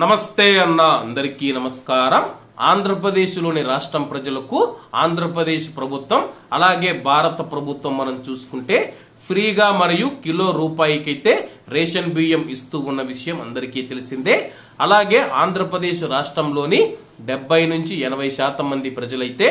నమస్తే అన్న అందరికీ నమస్కారం. ఆంధ్రప్రదేశ్లోని రాష్ట్రం ప్రజలకు ఆంధ్రప్రదేశ్ ప్రభుత్వం అలాగే భారత ప్రభుత్వం మనం చూసుకుంటే ఫ్రీగా మరియు కిలో రూపాయికైతే రేషన్ బియ్యం ఇస్తూ ఉన్న విషయం అందరికీ తెలిసిందే. అలాగే ఆంధ్రప్రదేశ్ రాష్ట్రంలోని డెబ్బై నుంచి ఎనభై శాతం మంది ప్రజలైతే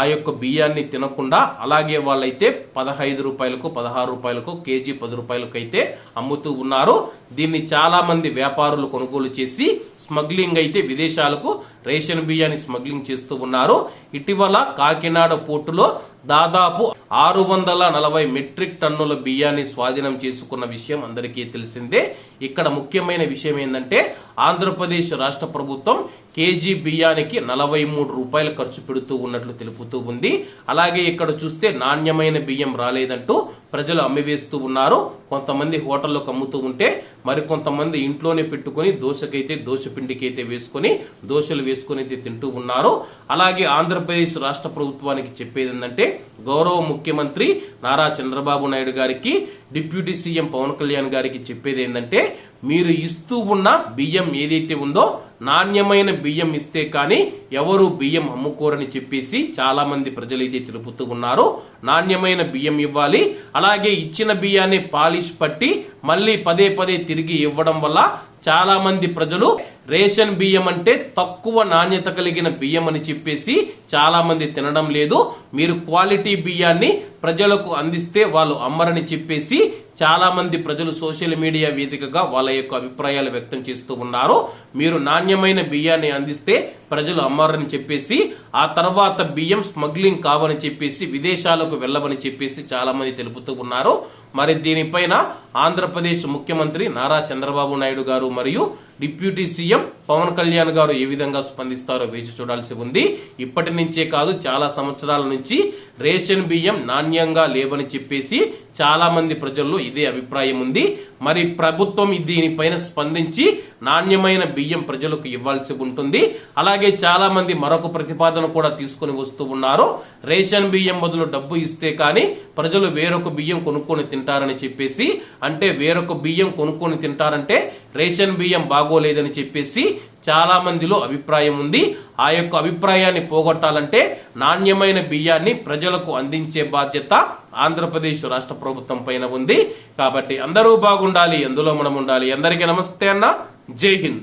ఆ యొక్క బియ్యాన్ని తినకుండా అలాగే వాళ్ళైతే పదహైదు రూపాయలకు పదహారు రూపాయలకు కేజీ పది రూపాయలకు అయితే అమ్ముతూ ఉన్నారు. దీన్ని చాలా మంది వ్యాపారులు కొనుగోలు చేసి స్మగ్లింగ్ అయితే విదేశాలకు రేషన్ బియ్యాన్ని స్మగ్లింగ్ చేస్తూ ఉన్నారు. ఇటీవల కాకినాడ పోర్టులో దాదాపు ఆరు వందల నలభై మెట్రిక్ టన్నుల బియ్యాన్ని స్వాధీనం చేసుకున్న విషయం అందరికీ తెలిసిందే. ఇక్కడ ముఖ్యమైన విషయం ఏంటంటే ఆంధ్రప్రదేశ్ రాష్ట్ర ప్రభుత్వం కేజీ బియ్యానికి నలభై మూడు రూపాయలు ఖర్చు పెడుతూ ఉన్నట్లు తెలుపుతూ ఉంది. అలాగే ఇక్కడ చూస్తే నాణ్యమైన బియ్యం రాలేదంటూ ప్రజలు అమ్మివేస్తూ ఉన్నారు. కొంతమంది హోటల్లోకి అమ్ముతూ ఉంటే మరికొంతమంది ఇంట్లోనే పెట్టుకుని దోశకైతే దోశ పిండికైతే వేసుకుని దోశలు వేసుకుని అయితే తింటూ ఉన్నారు. అలాగే ఆంధ్రప్రదేశ్ రాష్ట్ర ప్రభుత్వానికి చెప్పేది ఏంటంటే గౌరవ ముఖ్యమంత్రి నారా చంద్రబాబు నాయుడు గారికి డిప్యూటీ సీఎం పవన్ కళ్యాణ్ గారికి చెప్పేది ఏంటంటే మీరు ఇస్తూ ఉన్న బియ్యం ఏదైతే ఉందో నాణ్యమైన బియ్యం ఇస్తే కానీ ఎవరు బియ్యం అమ్ముకోరని చెప్పేసి చాలా మంది ప్రజలైతే తెలుపుతూ ఉన్నారు. నాణ్యమైన బియ్యం ఇవ్వాలి. అలాగే ఇచ్చిన బియ్యాన్ని పాలిష్ పట్టి మళ్ళీ పదే పదే తిరిగి ఇవ్వడం వల్ల చాలా మంది ప్రజలు రేషన్ బియ్యం అంటే తక్కువ నాణ్యత కలిగిన బియ్యం అని చెప్పేసి చాలా మంది తినడం లేదు. మీరు క్వాలిటీ బియ్యాన్ని ప్రజలకు అందిస్తే వాళ్ళు అమ్మరని చెప్పేసి చాలా మంది ప్రజలు సోషల్ మీడియా వేదికగా వాళ్ళ యొక్క అభిప్రాయాలు వ్యక్తం చేస్తూ ఉన్నారు. మీరు నాణ్యమైన బియ్యాన్ని అందిస్తే ప్రజలు అమ్మారని చెప్పేసి ఆ తర్వాత బియ్యం స్మగ్లింగ్ కావని చెప్పేసి విదేశాలకు వెళ్ళవని చెప్పేసి చాలా మంది తెలుపుతూ ఉన్నారు. మరి దీనిపైన ఆంధ్రప్రదేశ్ ముఖ్యమంత్రి నారా చంద్రబాబు నాయుడు గారు మరియు డిప్యూటీ సీఎం పవన్ కళ్యాణ్ గారు ఏ విధంగా స్పందిస్తారో వేచి చూడాల్సి ఉంది. ఇప్పటి నుంచే కాదు చాలా సంవత్సరాల నుంచి రేషన్ బియ్యం నాణ్యంగా లేవని చెప్పేసి చాలా మంది ప్రజల్లో ఇదే అభిప్రాయం ఉంది. మరి ప్రభుత్వం దీనిపైన స్పందించి నాణ్యమైన బియ్యం ప్రజలకు ఇవ్వాల్సి ఉంటుంది. అలాగే చాలా మంది మరొక ప్రతిపాదన కూడా తీసుకుని వస్తూ ఉన్నారు. రేషన్ బియ్యం బదులు డబ్బు ఇస్తే కానీ ప్రజలు వేరొక బియ్యం కొనుక్కొని తింటారని చెప్పేసి అంటే వేరొక బియ్యం కొనుక్కొని తింటారంటే రేషన్ బియ్యం బాగోలేదని చెప్పేసి చాలా మందిలో అభిప్రాయం ఉంది. ఆ యొక్క అభిప్రాయాన్ని పోగొట్టాలంటే నాణ్యమైన బియ్యాన్ని ప్రజలకు అందించే బాధ్యత ఆంధ్రప్రదేశ్ రాష్ట్ర ప్రభుత్వం పైన ఉంది. కాబట్టి అందరూ బాగుండాలి ఎందులో మనం ఉండాలి. అందరికీ నమస్తే అన్న. జై హింద్.